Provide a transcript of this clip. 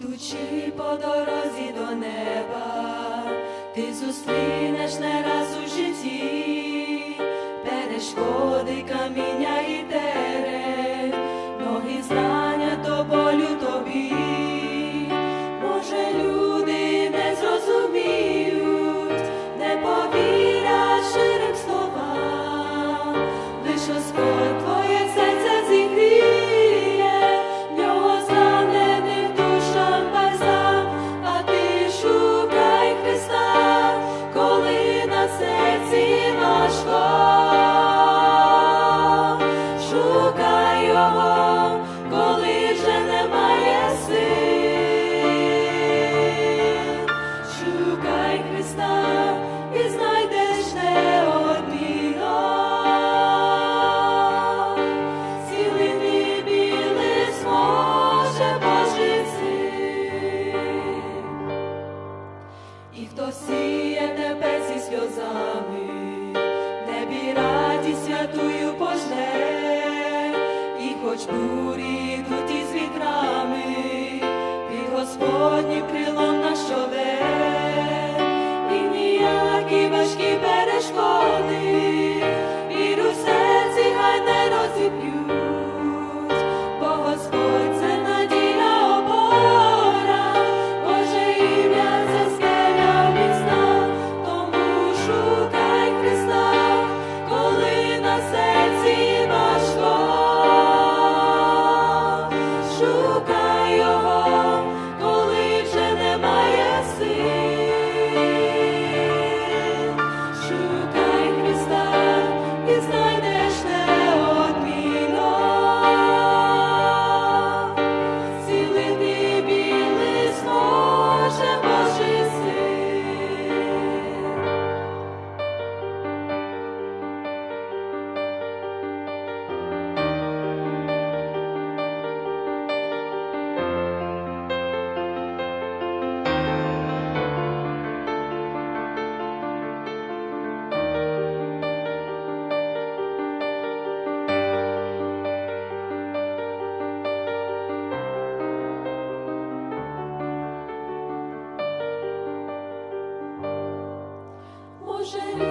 Ідучи по дорозі до неба, ти зустрінеш не раз у житті, перешкоди каміння і те. хто сіє тебе зі сльозами, небі радість святую пожне, і хоч бурі. Boże.